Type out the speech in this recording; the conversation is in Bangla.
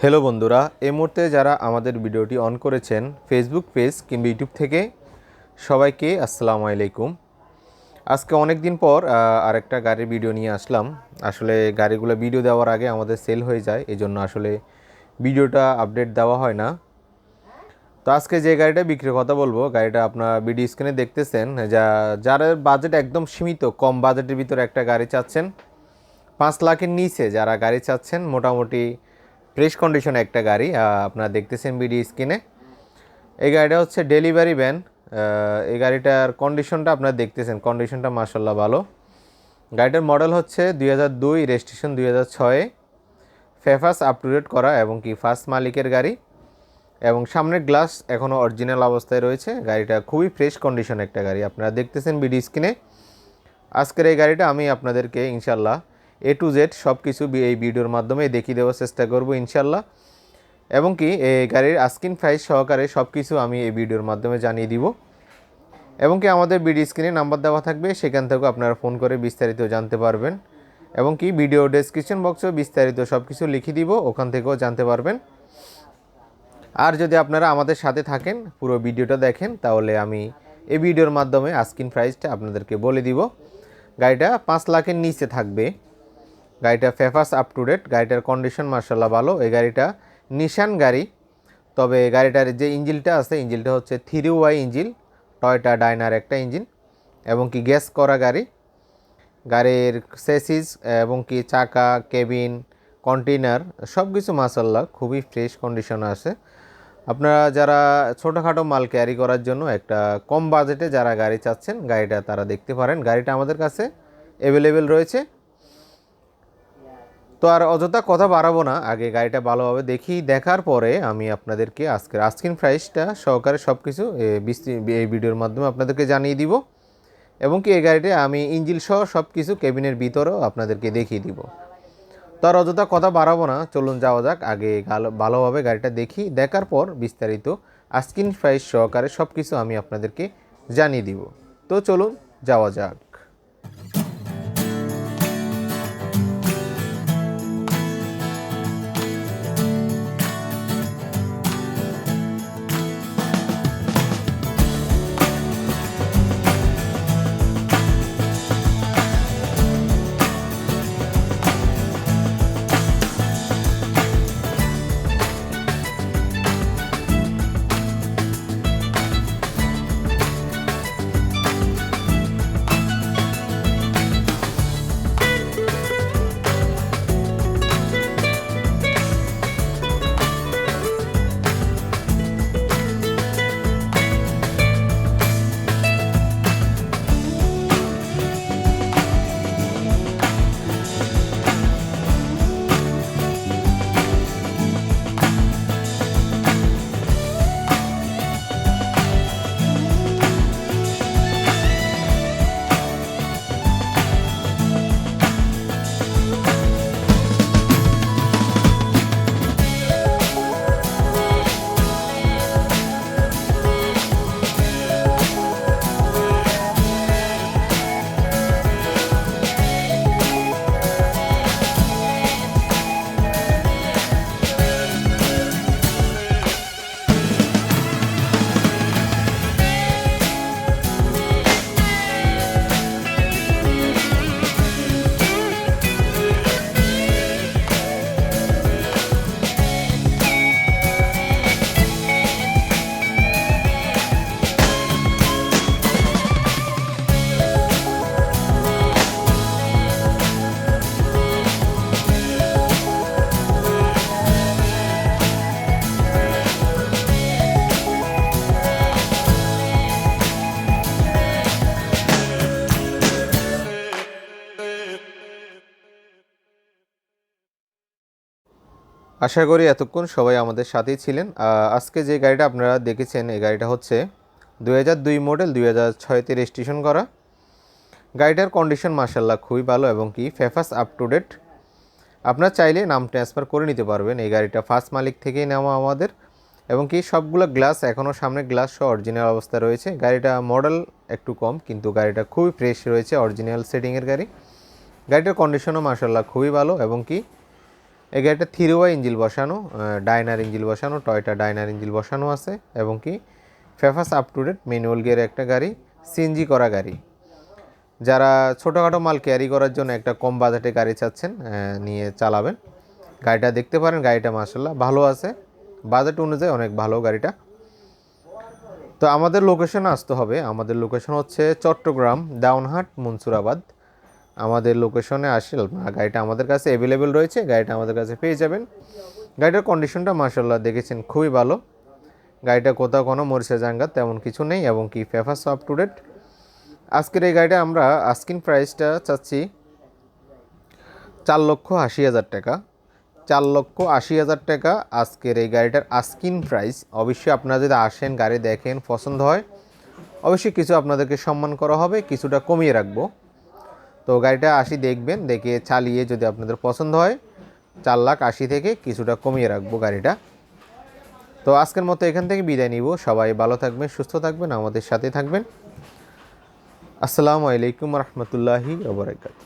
হ্যালো বন্ধুরা, এই মুহূর্তে যারা আমাদের ভিডিওটি অন করেছেন ফেসবুক পেজ কিংবা ইউটিউব থেকে, সবাইকে আসসালামু আলাইকুম। আজকে অনেক দিন পর আরেকটা গাড়ির ভিডিও নিয়ে আসলাম। আসলে গাড়িগুলো ভিডিও দেওয়ার আগে আমাদের সেল হয়ে যায় এই জন্য আসলে ভিডিওটা আপডেট দেওয়া হয় না। তো আজকে যে গাড়িটা বিক্রির কথা বলব, গাড়িটা আপনার ভিডিও স্ক্রিনে দেখতেছেন, যা, যার বাজেট একদম সীমিত, কম বাজেটের ভিতরে একটা গাড়ি চাচ্ছেন। পাঁচ লাখের নিচে যারা গাড়ি চাচ্ছেন, মোটামুটি ফ্রেশ কন্ডিশনে একটা গাড়ি আপনারা দেখতেছেন বিডি স্ক্রিনে এই গাড়িটা হচ্ছে ডেলিভারি ভ্যান এই গাড়িটার কন্ডিশনটা আপনারা দেখতেছেন কন্ডিশনটা মার্শাল্লাহ ভালো। গাড়িটার মডেল হচ্ছে দুই হাজার দুই রেজিস্ট্রেশন দুই হাজার ছয়ে। ফেফাস আপ টু ডেট করা এবং কি ফার্স্ট মালিকের গাড়ি। এবং সামনের গ্লাস এখনও অরিজিনাল অবস্থায় রয়েছে। গাড়িটা খুবই ফ্রেশ কন্ডিশন একটা গাড়ি, আপনারা দেখতেছেন বিডি স্ক্রিনে আজকের এই গাড়িটা আমি আপনাদেরকে ইনশাল্লাহ এ টু জেড সব কিছু এই ভিডিওর মাধ্যমে দেখিয়ে দেওয়ার চেষ্টা করব ইনশাল্লাহ এবং কি এই গাড়ির আস্কিন প্রাইস সহকারে সব কিছু আমি এই ভিডিওর মাধ্যমে জানিয়ে দিব। এবং কি, আমাদের বিডি স্ক্রিনে নাম্বার দেওয়া থাকবে, সেখান থেকেও আপনারা ফোন করে বিস্তারিত জানতে পারবেন। এবং কি ভিডিও ডেসক্রিপশন বক্সেও বিস্তারিত সব কিছু লিখে দিব, ওখান থেকেও জানতে পারবেন। আর যদি আপনারা আমাদের সাথে থাকেন, পুরো ভিডিওটা দেখেন, তাহলে আমি এই ভিডিওর মাধ্যমে আস্কিন প্রাইসটা আপনাদেরকে বলে দিব। গাড়িটা পাঁচ লাখের নিচে থাকবে। গাড়িটা ফেফাস আপ টু ডেট গাড়িটার কন্ডিশন মার্শাল্লাহ ভালো। এই গাড়িটা নিশান গাড়ি। তবে গাড়িটার যে ইঞ্জিনটা আছে, ইঞ্জিলটা হচ্ছে থ্রি ওয়াই ইঞ্জিন টয়টা ডাইনার একটা ইঞ্জিন, এবং কি গ্যাস করা গাড়ি। গাড়ির সেসিস এবং কি চাকা, কেবিন কন্টেনার সব কিছু মাসাল্লাহ খুবই ফ্রেশ কন্ডিশনে আছে। আপনারা যারা ছোটোখাটো মাল ক্যারি করার জন্য একটা কম বাজেটে যারা গাড়ি চাচ্ছেন, গাড়িটা তারা দেখতে পারেন। গাড়িটা আমাদের কাছে অ্যাভেলেবেল রয়েছে। তো আর অযথা কথা বাড়াবো না। আগে গাড়িটা ভালোভাবে দেখি, দেখার পরে আমি আপনাদেরকে আজকের আস্কিন প্রাইসটা সহকারে সব কিছু এই ভিডিওর মাধ্যমে আপনাদেরকে জানিয়ে দিব। এবং কি এই গাড়িটা আমি ইঞ্জিল সহ সব কিছু কেবিনের ভিতরেও আপনাদেরকে দেখিয়ে দিব। তো আর অযথা কথা বাড়াবো না, চলুন যাওয়া যাক, আগে ভালোভাবে গাড়িটা দেখি, দেখার পর বিস্তারিত আস্কিন প্রাইস সহকারে সব কিছু আমি আপনাদেরকে জানিয়ে দিব। তো চলুন যাওয়া যাক। আশা করি এতক্ষণ সবাই আমাদের সাথেই ছিলেন। আজকে যে গাড়িটা আপনারা দেখেছেন, এই গাড়িটা হচ্ছে দুই হাজার দুই মডেল, দুই হাজার ছয়তে রেজিস্ট্রেশন করা। গাড়িটার কন্ডিশন মার্শাল্লাহ খুবই ভালো এবং কি ফেফাস আপ টু ডেট আপনার চাইলে নাম ট্রান্সফার করে নিতে পারবেন এই গাড়িটা ফার্স্ট মালিক থেকেই নেওয়া আমাদের। এবং কি সবগুলো গ্লাস এখনও সামনে গ্লাস সহ অরিজিনাল অবস্থা রয়েছে। গাড়িটা মডেল একটু কম, কিন্তু গাড়িটা খুবই ফ্রেশ রয়েছে অরিজিনাল সেটিংয়ের গাড়ি। গাড়িটার কন্ডিশনও মার্শাল্লাহ খুবই ভালো এবং কি এই গাড়িটা থ্রি ওয়াই ইঞ্জিল বসানো ডাইনার ইঞ্জিল বসানো, টয়টা ডাইনার ইঞ্জিল বসানো আছে, এবং কি papers up to date manual gear একটা গাড়ি সিএনজি করা গাড়ি। যারা ছোটোখাটো মাল ক্যারি করার জন্য একটা কম বাজেটে গাড়ি চাচ্ছেন নিয়ে চালাবেন, গাড়িটা দেখতে পারেন, গাড়িটা মাসাল্লাহ ভালো আছে। বাজেট অনুযায়ী অনেক ভালো গাড়িটা। তো আমাদের লোকেশনে আসতে হবে। আমাদের লোকেশন হচ্ছে চট্টগ্রাম দাউনহাট মনসুরাবাদ। আমাদের লোকেশনে আসলে। আপনারা গাড়িটা আমাদের কাছে অ্যাভেলেবেল রয়েছে, গাড়িটা আমাদের কাছে পেয়ে যাবেন। গাড়িটার কন্ডিশনটা মাসাল্লাহ দেখেছেন, খুবই ভালো। গাড়িটা কোথাও কোনো মরিচা জাঙ্গা তেমন কিছু নেই এবং কি ফেফাস আপ টু ডেট আজকের এই গাড়িটা আমরা আস্কিন প্রাইসটা চাচ্ছি চার লক্ষ আশি হাজার টাকা। চার লক্ষ আশি হাজার টাকা আজকের এই গাড়িটার আস্কিন প্রাইস অবশ্যই আপনারা যদি আসেন, গাড়ি দেখেন, পছন্দ হয়, অবশ্যই কিছু আপনাদেরকে সম্মান করা হবে, কিছুটা কমিয়ে রাখব। তো গাড়িটা আসি দেখবেন, দেখে চালিয়ে যদি আপনাদের পছন্দ হয়, চার লাখ আশি থেকে কিছুটা কমিয়ে রাখব গাড়িটা। তো আজকের মতো এখান থেকে বিদায় নিব। সবাই ভালো থাকবেন, সুস্থ থাকবেন, আমাদের সাথে থাকবেন। আসসালামু আলাইকুম রহমতুল্লাহি ওবরাকাত